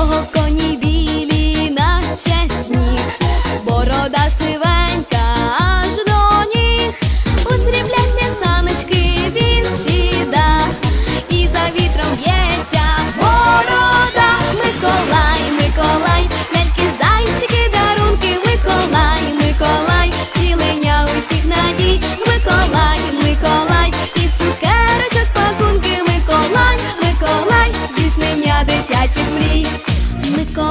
нього коні білі, на чесні, борода сивенька аж до ніг, у сріблясті саночки він сіда, і за вітром б'ється борода, Миколай, Миколай, ляльки, зайчики, дарунки, Миколай, Миколай, тілення усіх надій, Миколай, Миколай, і цукерочок пакунки, Миколай, Миколай. здійснення, Дитячих мрій.